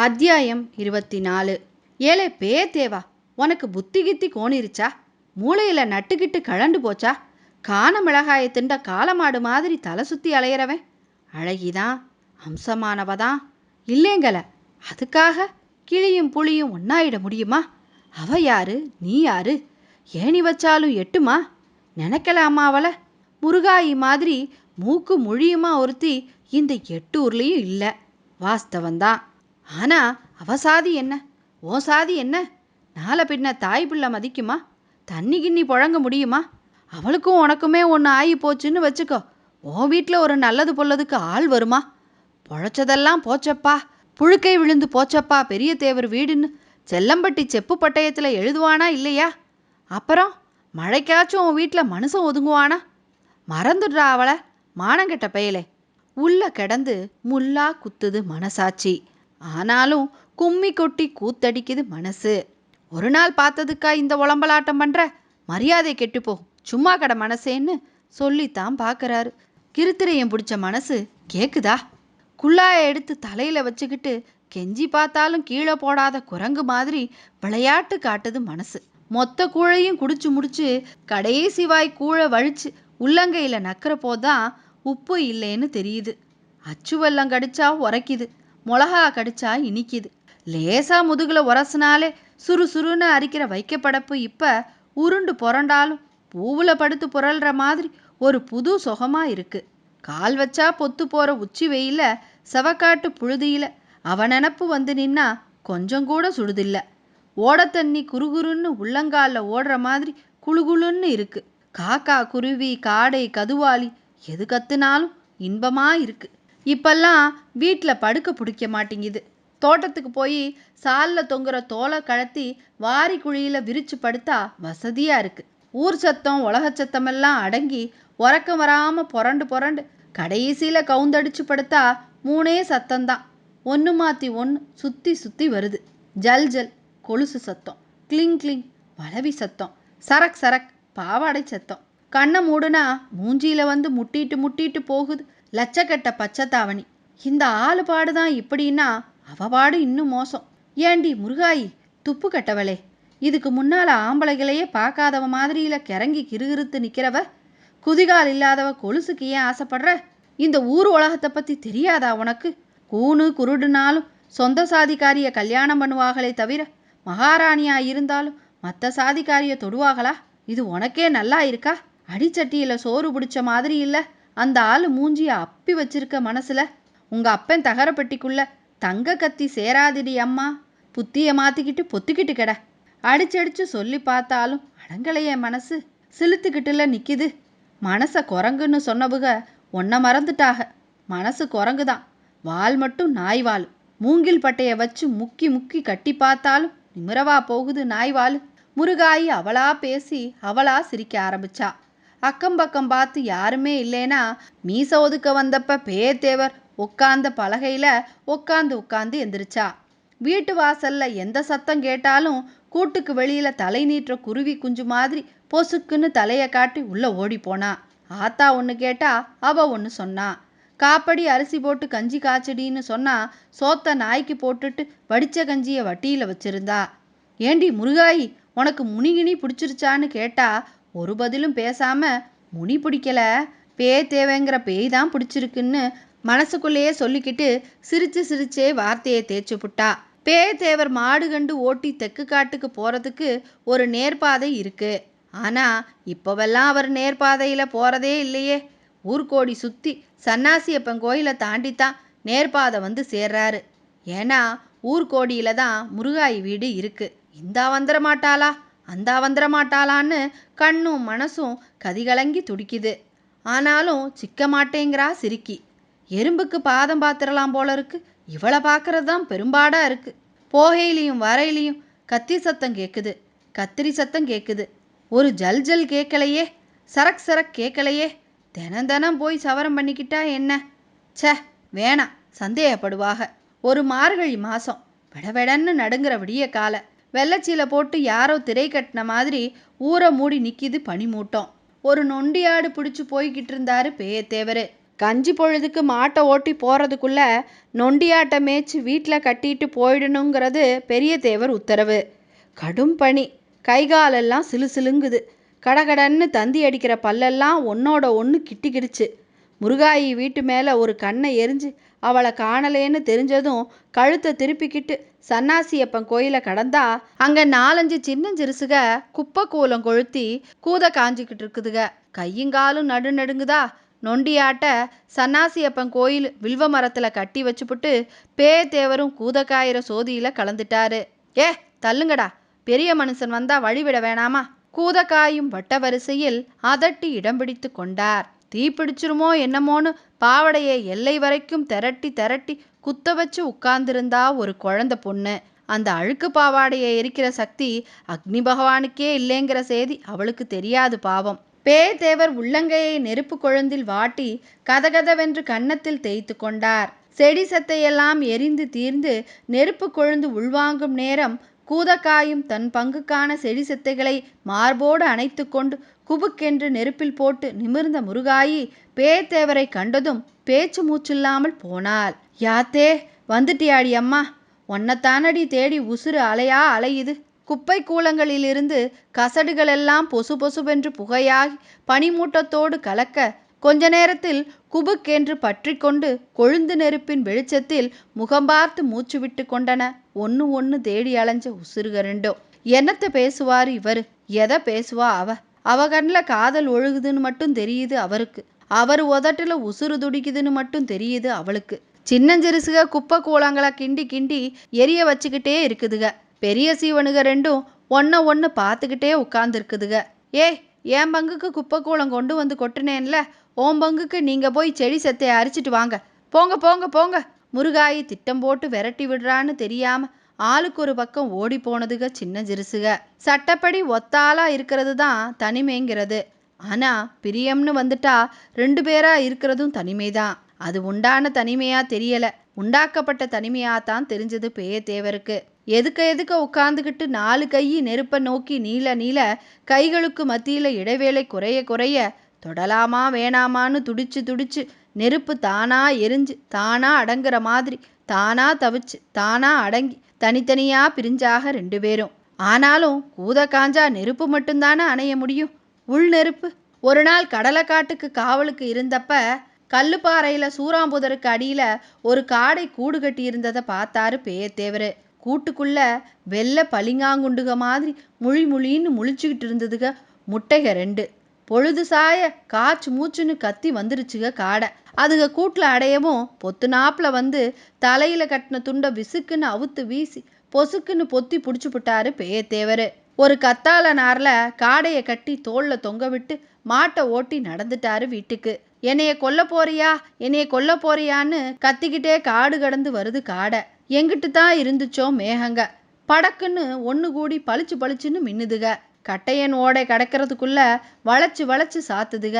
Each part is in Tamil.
அத்தியாயம் இருபத்தி நாலு ஏலே தேவா உனக்கு புத்தி கித்தி கோணிருச்சா? மூளையில நட்டுக்கிட்டு கழண்டு போச்சா? காண மிளகாயை திண்ட காலமாடு மாதிரி தலை சுத்தி அலையிறவன். அழகிதான் அம்சமானவதான். இல்லைங்கல அதுக்காக கிளியும் புளியும் ஒன்னாயிட முடியுமா? அவ யாரு நீ யாரு? ஏணி வச்சாலும் எட்டுமா? நினைக்கலாமா அவளை? முருகாயி மாதிரி மூக்கு மொழியுமா ஒருத்தி இந்த எட்டூர்லேயும் இல்லை. வாஸ்தவந்தான் ஆனா அவ சாதி என்ன? ஓ சாதி என்ன? நாளை பின்ன தாய் பிள்ளை மதிக்குமா? தண்ணி கிண்ணி புழங்க முடியுமா? அவளுக்கும் உனக்குமே ஒன்று ஆகி போச்சுன்னு வச்சுக்கோ. உன் வீட்டில் ஒரு நல்லது பொல்லதுக்கு ஆள் வருமா? பொழைச்சதெல்லாம் போச்சப்பா. புழுக்கை விழுந்து போச்சப்பா பெரிய தேவர் வீடுன்னு செல்லம்பட்டி செப்பு பட்டயத்தில் எழுதுவானா இல்லையா? அப்புறம் மழைக்காச்சும் உன் வீட்டில் மனுஷன் ஒதுங்குவானா? மறந்துடுறா அவளை. மானங்கெட்ட பெயலே. உள்ள கிடந்து முல்லா குத்துது மனசாட்சி. ஆனாலும் கும்மி கொட்டி கூத்தடிக்குது மனசு. ஒரு நாள் பார்த்ததுக்கா இந்த உளம்பலாட்டம் பண்ற? மரியாதை கெட்டுப்போ. சும்மா கட மனசேன்னு சொல்லித்தான் பார்க்குறாரு கிருத்திரையம் பிடிச்ச மனசு கேக்குதா? குள்ளாய எடுத்து தலையில வச்சுக்கிட்டு கெஞ்சி பார்த்தாலும் கீழே போடாத குரங்கு மாதிரி விளையாட்டு காட்டுது மனசு. மொத்த கூழையும் குடிச்சு முடிச்சு கடைசி வாய் கூழை வழிச்சு உள்ளங்கையில நக்கிறப்போ தான் உப்பு இல்லைன்னு தெரியுது. அச்சு வெல்லம் கடிச்சா உரைக்குது. மிளகா கடிச்சா இனிக்குது. லேசா முதுகுல உரசுனாலே சுறுசுறுன்னு அரிக்கிற வைக்கப்படப்பு இப்ப உருண்டு புரண்டாலும் பூவுல படுத்து புரள்ற மாதிரி ஒரு புது சுகமா இருக்கு. கால் வச்சா பொத்து போற உச்சி வெயில செவக்காட்டு புழுதியில அவனப்பு நினப்பு வந்து நின்னா கொஞ்சம் கூட சுடுதில்ல. ஓடத்தண்ணி குறுகுறுன்னு உள்ளங்கால ஓடுற மாதிரி குழுகுழுன்னு இருக்கு. காக்கா குருவி காடை கதுவாளி எது கத்துனாலும் இன்பமா இருக்கு. இப்பெல்லாம் வீட்டில் படுக்க பிடிக்க மாட்டேங்குது. தோட்டத்துக்கு போய் சாலில் தொங்குற தோலை கழத்தி வாரி குழியில் விரிச்சு படுத்தா வசதியா இருக்கு. ஊர் சத்தம் உலக சத்தமெல்லாம் அடங்கி உறக்கம் வராம புரண்டு புரண்டு கடைசியில கவுந்தடிச்சு படுத்தா மூணே சத்தம்தான். ஒன்று மாற்றி ஒன்று சுத்தி சுத்தி வருது. ஜல் ஜல் கொலுசு சத்தம் கிளிங் கிளிங் வளவி சத்தம் சரக் சரக் பாவாடை சத்தம். கண்ணை மூடுனா மூஞ்சியில வந்து முட்டிட்டு முட்டிட்டு போகுது. லட்சக்கட்ட பச்சைத்தாவணி. இந்த ஆளு பாடுதான் இப்படின்னா அவ பாடு இன்னும் மோசம். ஏண்டி முருகாயி துப்பு கட்டவளே. இதுக்கு முன்னால ஆம்பளைகளையே பார்க்காதவ மாதிரியில கிறங்கி கிறுகிறுத்து நிக்கிறவ. குதிகால் இல்லாதவ கொலுசுக்கு ஏன் ஆசைப்படுற? இந்த ஊர் உலகத்தை பத்தி தெரியாதா உனக்கு? கூணு குருடுனாலும் சொந்த சாதிக்காரிய கல்யாணம் பண்ணுவாங்களே தவிர மகாராணியா இருந்தாலும் மற்ற சாதிக்காரிய தொடுவாங்களா இது உனக்கே நல்லா இருக்கா? அடிச்சட்டியில் சோறு பிடிச்ச மாதிரி இல்ல. அந்த ஆளு மூஞ்சிய அப்பி வச்சிருக்க மனசுல உங்க அப்பன் தகரப்பெட்டிக்குள்ள தங்க கத்தி சேராதிடி அம்மா புத்திய மாத்திக்கிட்டு பொத்திக்கிட்டு கெட. அடிச்சடிச்சு சொல்லி பார்த்தாலும் அடங்கலையே மனசு. சிலுத்துக்கிட்டுல நிக்குது. மனச குரங்குன்னு சொன்னபுக ஒன்ன மறந்துட்டாக. மனசு குரங்குதான். வால் மட்டும் நாய் வால். மூங்கில் பட்டைய வச்சு முக்கி முக்கி கட்டி பார்த்தாலும் நிமிரவா போகுது நாய் வால். முருகாயி அவளா பேசி அவளா சிரிக்க ஆரம்பிச்சா. அக்கம் பக்கம் பார்த்து யாருமே இல்லைன்னா மீச ஒதுக்க வந்தப்ப பேத்தேவர் உட்கார்ந்த பலகையில் உட்காந்து உட்காந்து எந்திரிச்சா. வீட்டு வாசல்ல எந்த சத்தம் கேட்டாலும் கூட்டுக்கு வெளியில தலை நீட்டுற குருவி குஞ்சு மாதிரி பொசுக்குன்னு தலையை காட்டி உள்ள ஓடி போனா. ஆத்தா ஒன்று கேட்டா அவ ஒன்று சொன்னா. காப்படி அரிசி போட்டு கஞ்சி காய்ச்சடின்னு சொன்னா சோத்த நாய்க்கு போட்டுட்டு வடிச்ச கஞ்சியை வட்டியில வச்சிருந்தா. ஏண்டி முருகாயி உனக்கு முனிகினி பிடிச்சிருச்சான்னு கேட்டா ஒரு பதிலும் பேசாம முனி பிடிக்கல. பேய் தேவைங்கிற பேய் தான் பிடிச்சிருக்குன்னு மனசுக்குள்ளேயே சொல்லிக்கிட்டு சிரிச்சு சிரிச்சே வார்த்தையை தேய்ச்சி புட்டா. பேய் தேவர் மாடு கண்டு ஓட்டி தெக்கு காட்டுக்கு போகிறதுக்கு ஒரு நேர்பாதை இருக்கு. ஆனால் இப்போவெல்லாம் அவர் நேர்பாதையில் போகிறதே இல்லையே. ஊர்கோடி சுற்றி சன்னாசியப்பன் கோயிலை தாண்டித்தான் நேர்பாதை வந்து சேர்றாரு. ஏன்னா ஊர்கோடியில் தான் முருகாய் வீடு இருக்குது இந்தா வந்துட மாட்டாளா? அந்தா வந்துடமாட்டாளான்னு கண்ணும் மனசும் கதிகலங்கி துடிக்குது. ஆனாலும் சிக்க மாட்டேங்கிறா சிரிக்கி. எறும்புக்கு பாதம் பாத்திரலாம் போல இருக்கு. இவளை பார்க்கறது தான் பெரும்பாடா இருக்கு. போகையிலையும் வரையிலையும் கத்தி சத்தம் கேட்குது கத்திரி சத்தம் கேட்குது ஒரு ஜல் ஜல் கேட்கலையே சரக் சரக் கேட்கலையே தினம் தினம் போய் சவரம் பண்ணிக்கிட்டா என்ன? ச்சே வேணாம் சந்தேகப்படுவாக. ஒரு மார்கழி மாசம். விடவிடன்னு நடுங்கிற விடிய காலை. வெள்ளச்சீலை போட்டு யாரோ திரை கட்டின மாதிரி ஊரை மூடி நிற்கிது பனிமூட்டம். ஒரு நொண்டியாடு பிடிச்சி போய்கிட்டு இருந்தாரு பேயத்தேவர். கஞ்சி பொழுதுக்கு மாட்டை ஓட்டி போகிறதுக்குள்ள நொண்டியாட்டை மேய்ச்சி வீட்டில் கட்டிட்டு போயிடணுங்கிறது பெரிய தேவர் உத்தரவு. கடும் பனி. கை காலெல்லாம் சிலு சிலுங்குது கடகடன்னு தந்தி அடிக்கிற பல்லெல்லாம் ஒன்னோட ஒன்று கிட்டிக்கிடுச்சு. முருகாயி வீட்டு மேலே ஒரு கண்ணை எரிஞ்சு அவளை காணலேன்னு தெரிஞ்சதும் கழுத்தை திருப்பிக்கிட்டு சன்னாசியப்பன் கோயிலை கடந்தா அங்கே நாலஞ்சு சின்னஞ்சிறுசுக குப்பை கூலம் கொளுத்தி கூத காஞ்சிக்கிட்டு இருக்குதுக. கையுங்காலும் நடு நடுங்குதா? நொண்டியாட்ட சன்னாசியப்பன் கோயில் வில்வ மரத்தில் கட்டி வச்சுப்புட்டு பே தேவரும் கூதக்காயிற சோதியில் கலந்துட்டாரு. ஏ தள்ளுங்கடா. பெரிய மனுஷன் வந்தா வழிவிட வேணாமா? கூதக்காயும் வட்ட வரிசையில் அதட்டி இடம் பிடித்து கொண்டார். தீ பிடிச்சிருமோ என்னமோன்னு பாவடையை எல்லை வரைக்கும் திரட்டி திரட்டி குத்த வச்சு உட்கார்ந்திருந்தா ஒரு குழந்த பொண்ணு. அந்த அழுக்கு பாவாடையை எரிக்கிற சக்தி அக்னி பகவானுக்கே இல்லைங்கிற செய்தி அவளுக்கு தெரியாது பாவம். பே தேவர் உள்ளங்கையை நெருப்பு கொழுந்தில் வாட்டி கதகதவென்று கன்னத்தில் தேய்த்து கொண்டார். செடி சத்தையெல்லாம் எரிந்து தீர்ந்து நெருப்பு கொழுந்து உள்வாங்கும் நேரம் கூதக்காயும் தன் பங்குக்கான செடி செத்தைகளை மார்போடு அணைத்து கொண்டு குபுக்கென்று நெருப்பில் போட்டு நிமிர்ந்த முருகாயி பேத்தேவரை கண்டதும் பேச்சு மூச்சில்லாமல் போனாள். யாத்தே வந்துட்டியாடி அம்மா. ஒன்னத்தானடி தேடி உசுறு அலையா அலையுது. குப்பை கூலங்களிலிருந்து கசடுகளெல்லாம் பொசு பொசுவென்று புகையாகி பனிமூட்டத்தோடு கலக்க கொஞ்ச நேரத்தில் குபுக்கென்று பற்றி கொண்டு கொழுந்து நெருப்பின் வெளிச்சத்தில் முகம் பார்த்து மூச்சு விட்டு கொண்டன. ஒன்று ஒன்று தேடி அலைஞ்ச உசுருக ரெண்டும் பேசுவார் இவர்? எதை பேசுவா அவ? அவ கண்ணில் காதல் ஒழுகுதுன்னு மட்டும் தெரியுது அவருக்கு. அவர் உதட்டில் உசுறு துடிக்குதுன்னு மட்டும் தெரியுது அவளுக்கு. சின்னஞ்சிறுசுக குப்பை கூலங்களை கிண்டி கிண்டி எரிய வச்சுக்கிட்டே இருக்குதுக. பெரிய சீவனுக ரெண்டும் ஒன்றை ஒன்று பார்த்துக்கிட்டே உட்காந்துருக்குதுக ஏய் என் பங்குக்கு குப்பை கூலம் கொண்டு வந்து கொட்டுனேன்ல? ஓம் பங்குக்கு நீங்கள் போய் செடி செத்தையை அரிச்சிட்டு வாங்க. போங்க போங்க போங்க. முருகாயி திட்டம் போட்டு விரட்டி விடுறான்னு தெரியாம ஆளுக்கு ஒரு பக்கம் ஓடி போனதுக சின்ன ஜெருசுக. சட்டப்படி ஒத்தாளா இருக்கிறது தான் தனிமைங்கிறது. ஆனா பிரியம்னு வந்துட்டா ரெண்டு பேரா இருக்கிறதும் தனிமைதான். அது உண்டான தனிமையா தெரியல. உண்டாக்கப்பட்ட தனிமையா தான் தெரிஞ்சது பேய தேவருக்கு எதுக்க எதுக்க உட்காந்துக்கிட்டு நாலு கை நெருப்பை நோக்கி நீல நீல கைகளுக்கு மத்தியில இடைவேளை குறைய குறைய தொடலாமா வேணாமான்னு துடிச்சு துடிச்சு நெருப்பு தானா எரிஞ்சு தானா அடங்குற மாதிரி தானா தவிச்சு தானா அடங்கி தனித்தனியா பிரிஞ்சாக ரெண்டு பேரும். ஆனாலும் கூத காஞ்சா நெருப்பு மட்டும்தானே அணைய முடியும்? உள் நெருப்பு. ஒரு நாள் கடலைக்காட்டுக்கு காவலுக்கு இருந்தப்ப கல்லுப்பாறையில சூறாம்புதருக்கு அடியில ஒரு காடை கூடு கட்டி இருந்ததை பார்த்தாரு பேயத்தேவரு கூட்டுக்குள்ள வெள்ளை பளிங்காங்குண்டுக மாதிரி முழி முழின்னு முழிச்சுக்கிட்டு இருந்ததுக முட்டைக ரெண்டு. பொழுது சாய காச்சு மூச்சுன்னு கத்தி வந்துருச்சுக காடை. அதுக கூட்டில் அடையவும் பொத்து நாப்பில் வந்து தலையில் கட்டின துண்டை விசுக்குன்னு அவுத்து வீசி பொசுக்குன்னு பொத்தி பிடிச்சி விட்டாரு பேயத்தேவர் ஒரு கத்தால நாரில் காடையை கட்டி தோளில் தொங்க விட்டு மாட்டை ஓட்டி நடந்துட்டாரு வீட்டுக்கு. என்னைய கொல்ல போறியா? என்னைய கொல்ல போறியான்னு கத்திக்கிட்டே காடு கடந்து வருது காடை. எங்கிட்டு தான் இருந்துச்சோ மேகங்க. படக்குன்னு ஒன்று கூடி பளிச்சு பளிச்சுன்னு மின்னுதுக. கட்டையன் ஓடை கடக்கிறதுக்குள்ள வளைச்சு வளைச்சு சாத்துதுக.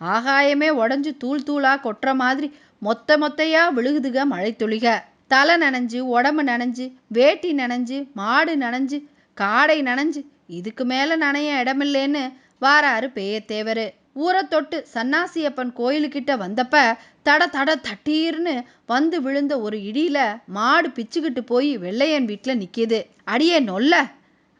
ஆகாயமே உடஞ்சு தூள் தூளா கொட்டுற மாதிரி மொத்த மொத்தையா விழுகுதுக மழை துளிக தலை நனைஞ்சு உடம்பு நனைஞ்சு வேட்டி நனைஞ்சு மாடு நனைஞ்சு காடை நனைஞ்சு இதுக்கு மேலே நனைய இடமில்லேன்னு வாராரு பேயத்தேவர். ஊரை தொட்டு சன்னாசியப்பன் கோயிலுக்கிட்ட வந்தப்ப தட தட தட்டீர்னு வந்து விழுந்த ஒரு இடியில மாடு பிச்சுக்கிட்டு போய் வெள்ளையன் வீட்டில் நிற்கிது அடியே நொல்ல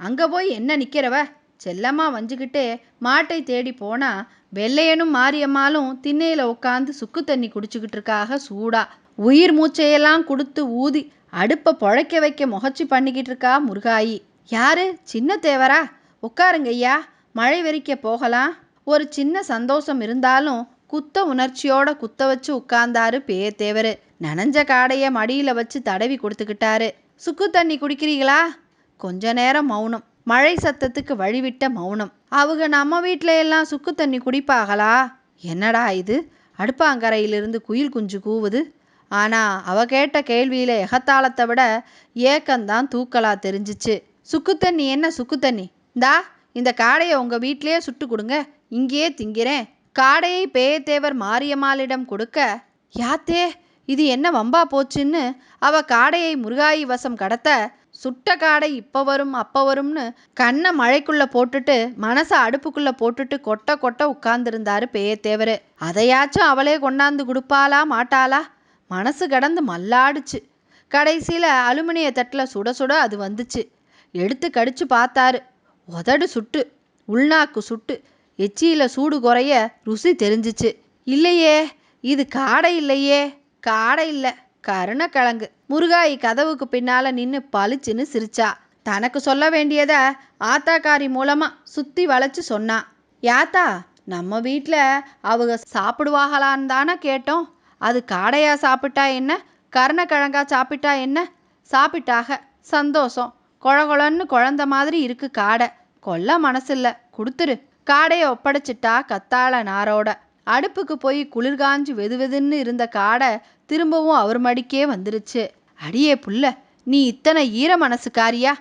அங்கே போய் என்ன நிற்கிறவ செல்லம்மா வஞ்சுக்கிட்டே மாட்டை தேடி போனா வெள்ளையனும் மாரியம்மாளும் திண்ணையில உட்காந்து சுக்கு தண்ணி குடிச்சுக்கிட்டு இருக்காக சூடா. உயிர் மூச்சையெல்லாம் கொடுத்து ஊதி அடுப்பை பொழைக்க வைக்க முகச்சி பண்ணிக்கிட்டு இருக்கா முருகாயி. யாரு? சின்ன தேவரா? உட்காருங்க ஐயா மழை வெறிக்க போகலாம். ஒரு சின்ன சந்தோஷம் இருந்தாலும் குத்த உணர்ச்சியோட குத்த வச்சு உட்கார்ந்தாரு பேயத்தேவர் நனைஞ்ச காடைய மடியில வச்சு தடவி கொடுத்துக்கிட்டாரு. சுக்கு தண்ணி குடிக்கிறீங்களா? கொஞ்ச நேரம் மௌனம். மழை சத்தத்துக்கு வழிவிட்ட மௌனம். அவங்க நம்ம வீட்டில எல்லாம் சுக்கு தண்ணி குடிப்பாகளா என்னடா இது? அடுப்பாங்கரையிலிருந்து குயில் குஞ்சு கூவுது. ஆனா அவ கேட்ட கேள்வியில எகத்தாளத்தை விட ஏக்கம்தான் தூக்கலா தெரிஞ்சிச்சு. சுக்கு தண்ணி என்ன சுக்கு தண்ணி? இந்தா இந்த காடையை உங்க வீட்டிலேயே சுட்டு கொடுங்க. இங்கேயே திங்கிறேன். காடையை பேயத்தேவர் மாரியம்மாளிடம் கொடுக்க யாத்தே இது என்ன வம்பா போச்சுன்னு? அவ காடையை முருகாயி வசம் கடத்த சுட்ட காடை இப்போ வரும் அப்போ வரும்னு கண்ணை மழைக்குள்ளே போட்டுட்டு மனசை அடுப்புக்குள்ளே போட்டுட்டு கொட்ட கொட்ட உட்கார்ந்துருந்தாரு பேயத்தேவர். அதையாச்சும் அவளே கொண்டாந்து கொடுப்பாளா மாட்டாளா? மனசு கடந்து மல்லாடுச்சு. கடைசியில் அலுமினிய தட்டில் சுட சுட அது வந்துச்சு. எடுத்து கடிச்சு பார்த்தாரு. உதடு சுட்டு உள்நாக்கு சுட்டு எச்சியில் சூடு குறைய ருசி தெரிஞ்சிச்சு. இல்லையே இது காடை இல்லையே காடை இல்லை கருணக்கிழங்கு. முருகாயி கதவுக்கு பின்னால நின்று பளிச்சுன்னு சிரிச்சா. தனக்கு சொல்ல வேண்டியதை ஆத்தாக்காரி மூலமா சுத்தி வளைச்சு சொன்னா. யாத்தா நம்ம வீட்டில் அவங்க சாப்பிடுவாங்களான்னு தானே கேட்டோம். அது காடையா சாப்பிட்டா என்ன? கருணக்கிழங்கா சாப்பிட்டா என்ன? சாப்பிட்டாக சந்தோஷம். குழகுழன்னு குழந்த மாதிரி இருக்கு காடை. கொல்ல மனசில்ல. கொடுத்துரு. காடையை ஒப்படைச்சிட்டா கத்தாழ நாரோட. அடுப்புக்கு போய் குளிர்காஞ்சு வெது வெதுன்னு இருந்த காடை திரும்பவும் அவர் மடிக்கே வந்துருச்சு. அடியே புள்ள நீ இத்தனை ஈர மனசுக்காரியா?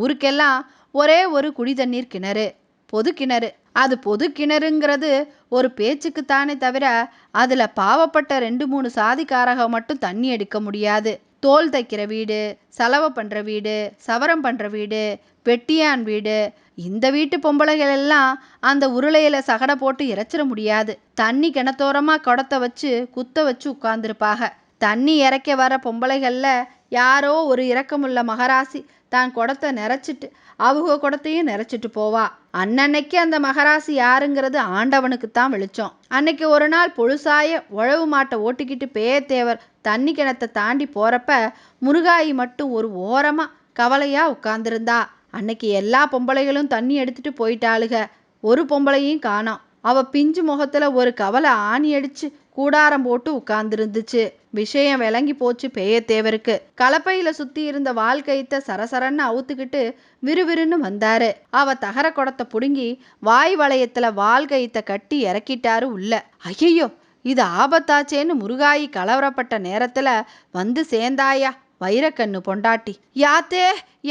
ஊருக்கெல்லாம் ஒரே ஒரு குடி தண்ணீர் கிணறு பொது கிணறு. அது பொது கிணறுங்கிறது ஒரு பேச்சுக்குத்தானே தவிர அதில் பாவப்பட்ட ரெண்டு மூணு சாதிக்காரக மட்டும் தண்ணி எடுக்க முடியாது. தோல் தைக்கிற வீடு சலவை பண்ணுற வீடு சவரம் பண்ணுற வீடு வெட்டியான் வீடு. இந்த வீட்டு பொம்பளைகள் எல்லாம் அந்த உருளையில் சகடை போட்டு இறைச்சிட முடியாது. தண்ணி கிணத்தோரமாக குடத்தை வச்சு குத்த வச்சு உட்காந்துருப்பாக தண்ணி இறைக்க வர பொம்பளைகளில் யாரோ ஒரு இரக்கமுள்ள மகராசி தான் குடத்தை நிறைச்சிட்டு அவங்க குடத்தையும் நிறைச்சிட்டு போவா. அன்னன்னைக்கு அந்த மகராசி யாருங்கிறது ஆண்டவனுக்கு தான் வெளிச்சம். அன்னைக்கு ஒரு நாள் பொழுசாய உழவு மாட்டை ஓட்டிக்கிட்டு பேயத்தேவர் தண்ணி கிணத்தை தாண்டி போறப்ப முருகாயி மட்டும் ஒரு ஓரமா கவலையா உட்கார்ந்திருந்தா. அன்னைக்கு எல்லா பொம்பளைகளும் தண்ணி எடுத்துட்டு போயிட்டாளுக. ஒரு பொம்பளையும் காணோம். அவ பிஞ்சு முகத்துல ஒரு கவலை ஆணி அடிச்சு கூடாரம் போட்டு உட்கார்ந்துருந்துச்சு. விஷயம் விளங்கி போச்சு பேயத்தேவருக்கு. கலப்பையில சுத்தி இருந்த வால் கயித்த சரசரன்னு அவுத்துக்கிட்டு விறுவிறுன்னு வந்தாரு. அவ தகர குடத்தை புடுங்கி வாய் வளையத்துல வால் கயித்த கட்டி இறக்கிட்டாரு உள்ள. ஐயையோ இது ஆபத்தாச்சேன்னு முருகாயி கலவரப்பட்ட நேரத்துல வந்து சேர்ந்தாயா வைரக்கண்ணு பொண்டாட்டி. யாத்தே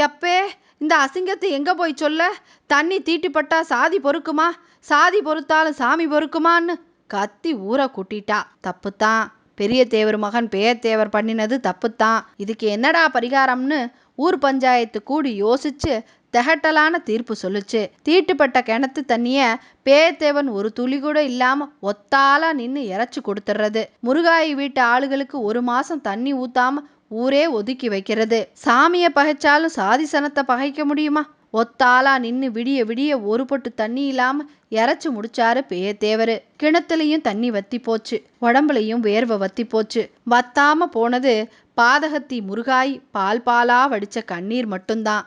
எப்பே இந்த அசிங்கத்தை எங்க போய் சொல்ல? தண்ணி தீட்டிப்பட்டா சாதி பொறுக்குமா? சாதி பொறுத்தாலும் சாமி பொறுக்குமான்னு கத்தி ஊரை கூட்டிட்டா. தப்புத்தான். பெரிய தேவர் மகன் பேயத்தேவர் பண்ணினது தப்புத்தான். இதுக்கு என்னடா பரிகாரம்னு ஊர் பஞ்சாயத்து கூடி யோசிச்சு தெகட்டலான தீர்ப்பு சொல்லுச்சு. தீட்டுப்பட்ட கிணத்து தண்ணிய பேயத்தேவன் ஒரு துளி கூட இல்லாம ஒத்தாலா நின்னு இறைச்சி கொடுத்துறது முருகாயி வீட்டு ஆளுகளுக்கு ஒரு மாசம் தண்ணி ஊத்தாம ஊரே ஒதுக்கி வைக்கிறது. சாமியை பகைச்சாலும் சாதி சனத்தை பகைக்க முடியுமா? ஒத்தாளா நின்னு விடிய விடிய ஒரு பொட்டு தண்ணி இல்லாம இறைச்சு முடிச்சாரு பேயத்தேவரு கிணத்துலயும் தண்ணி வத்தி போச்சு. உடம்புலையும் வேர்வை வத்தி போச்சு. வத்தாம போனது பாதகத்தி முருகாய் பால் பாலா வடிச்ச கண்ணீர் மட்டும்தான்.